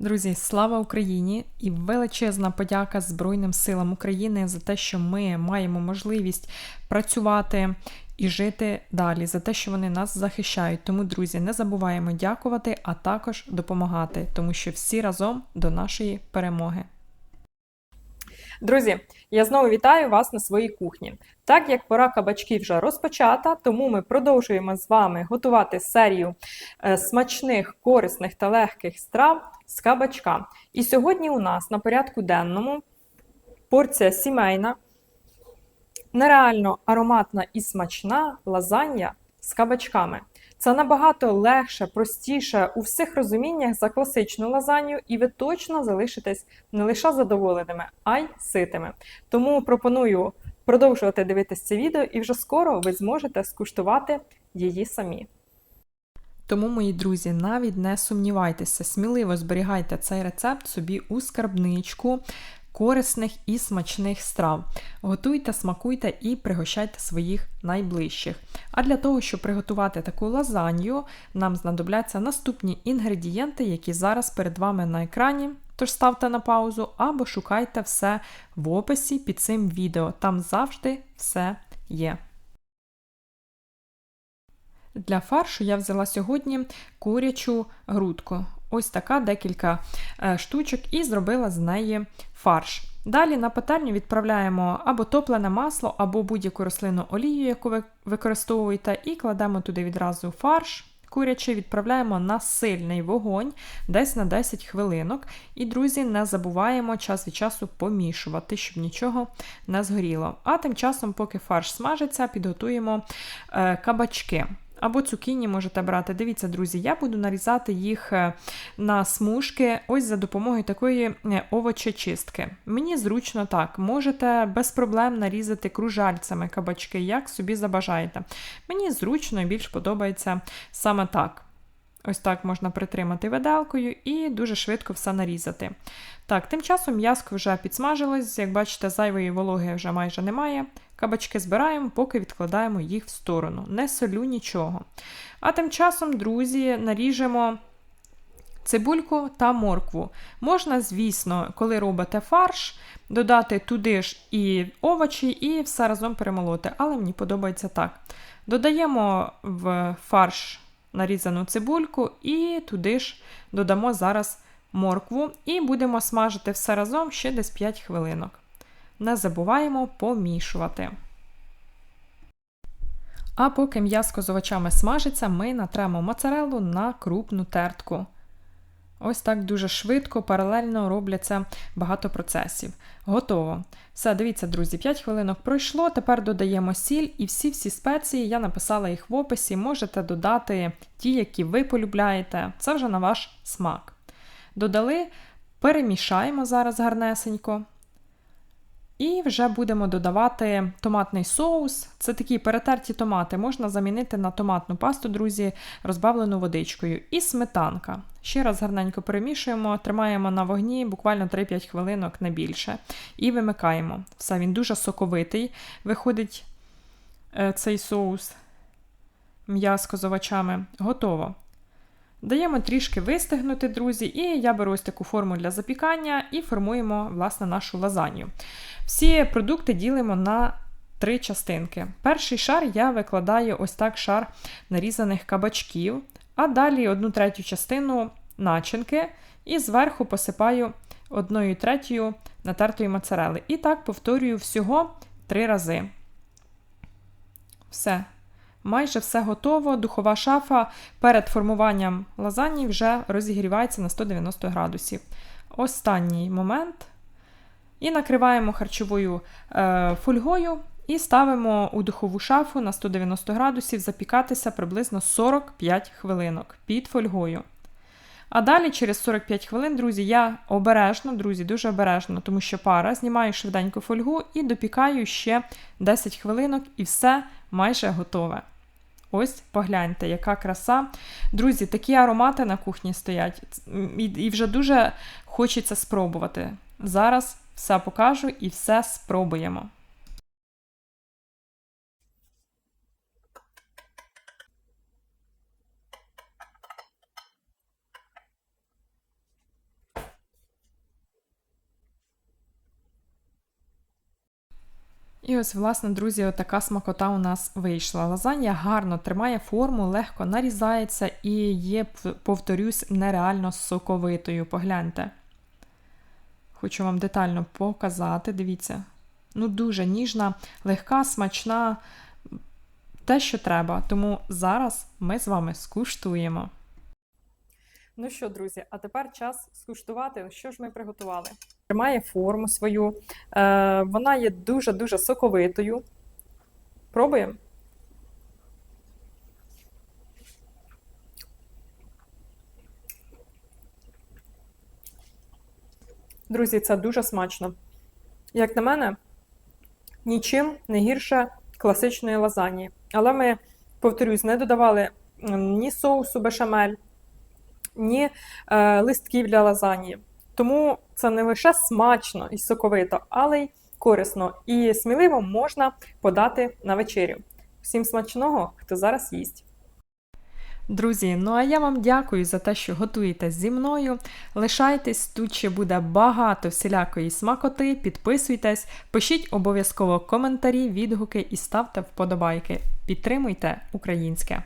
Друзі, слава Україні! І величезна подяка Збройним силам України за те, що ми маємо можливість працювати і жити далі, за те, що вони нас захищають. Тому, друзі, не забуваємо дякувати, а також допомагати, тому що всі разом до нашої перемоги. Друзі, я знову вітаю вас на своїй кухні. Так як пора кабачків вже розпочата, тому ми продовжуємо з вами готувати серію е, смачних, корисних та легких страв з кабачка. І сьогодні у нас на порядку денному порція сімейна, нереально ароматна і смачна лазанья з кабачками. Це набагато легше, простіше у всіх розуміннях за класичну лазанью, і ви точно залишитесь не лише задоволеними, а й ситими. Тому пропоную продовжувати дивитися це відео, і вже скоро ви зможете скуштувати її самі. Тому, мої друзі, навіть не сумнівайтеся, сміливо зберігайте цей рецепт собі у скарбничку корисних і смачних страв. Готуйте, смакуйте і пригощайте своїх найближчих. А для того, щоб приготувати таку лазанью, нам знадобляться наступні інгредієнти, які зараз перед вами на екрані. Тож ставте на паузу або шукайте все в описі під цим відео. Там завжди все є. Для фаршу я взяла сьогодні курячу грудку. Ось така декілька е, штучок, і зробила з неї фарш. Далі на пательню відправляємо або топлене масло, або будь-яку рослинну олію, яку ви використовуєте, і кладемо туди відразу фарш. Курячий відправляємо на сильний вогонь десь на 10 хвилинок. І, друзі, не забуваємо час від часу помішувати, щоб нічого не згоріло. А тим часом, поки фарш смажиться, підготуємо е, кабачки. Або цукіні можете брати. Дивіться, друзі, я буду нарізати їх е, на смужки ось за допомогою такої е, овочечистки. Мені зручно так, можете без проблем нарізати кружальцями кабачки, як собі забажаєте. Мені зручно і більш подобається саме так. Ось так можна притримати виделкою і дуже швидко все нарізати. Так, тим часом м'яско вже підсмажилось, як бачите, зайвої вологи вже майже немає. Кабачки збираємо, поки відкладаємо їх в сторону. Не солю нічого. А тим часом, друзі, наріжемо цибульку та моркву. Можна, звісно, коли робите фарш, додати туди ж і овочі, і все разом перемолоти, але мені подобається так. Додаємо в фарш нарізану цибульку, і туди ж додамо зараз моркву, і будемо смажити все разом ще десь 5 хвилинок не забуваємо помішувати. А поки м'яско з овочами смажиться, ми натремо моцарелу на крупну тертку. Ось так дуже швидко, паралельно робляться багато процесів. Готово. Все, дивіться, друзі, 5 хвилинок пройшло. Тепер додаємо сіль і всі-всі спеції, я написала їх в описі, можете додати ті, які ви полюбляєте. Це вже на ваш смак. Додали, перемішаємо зараз гарнесенько. І вже будемо додавати томатний соус. Це такі перетерті томати, можна замінити на томатну пасту, друзі, розбавлену водичкою. І сметанка. Ще раз гарненько перемішуємо, тримаємо на вогні буквально 3-5 хвилинок не більше. І вимикаємо. Все, він дуже соковитий. Виходить е, цей соус м'язко з овочами. Готово. Даємо трішки вистигнути, друзі, і я беру ось таку форму для запікання і формуємо, власне, нашу лазанью. Всі продукти ділимо на три частинки. Перший шар я викладаю ось так шар нарізаних кабачків, а далі одну третю частину начинки і зверху посипаю одною третьою натертої моцарели. І так повторюю всього три рази. Все. Майже все готово. Духова шафа перед формуванням лазані вже розігрівається на 190 градусів. Останній момент. І накриваємо харчовою е, фольгою і ставимо у духову шафу на 190 градусів запікатися приблизно 45 хвилинок під фольгою. А далі, через 45 хвилин, друзі, я обережно, друзі, дуже обережно, тому що пара, знімаю швиденько фольгу і допікаю ще 10 хвилинок, і все майже готове. Ось погляньте, яка краса. Друзі, такі аромати на кухні стоять, і вже дуже хочеться спробувати. Зараз все покажу і все спробуємо. І ось, власне, друзі, отака смакота у нас вийшла. Лазанья гарно тримає форму, легко нарізається і є, повторюсь, нереально соковитою. Погляньте. Хочу вам детально показати. Дивіться. Ну, дуже ніжна, легка, смачна, те, що треба. Тому зараз ми з вами скуштуємо. Ну що, друзі, а тепер час скуштувати, що ж ми приготували. Тримає форму свою, е, вона є дуже-дуже соковитою. Пробуємо. Друзі, це дуже смачно. Як на мене, нічим не гірше класичної лазаньї. Але ми, повторюсь, не додавали ні соусу бешамель, ні е, листків для лазаньї. Тому це не лише смачно і соковито, але й корисно і сміливо можна подати на вечерю. Всім смачного, хто зараз їсть. Друзі, ну а я вам дякую за те, що готуєте зі мною. Лишайтесь, тут ще буде багато всілякої смакоти. Підписуйтесь, пишіть обов'язково коментарі, відгуки і ставте вподобайки. Підтримуйте українське.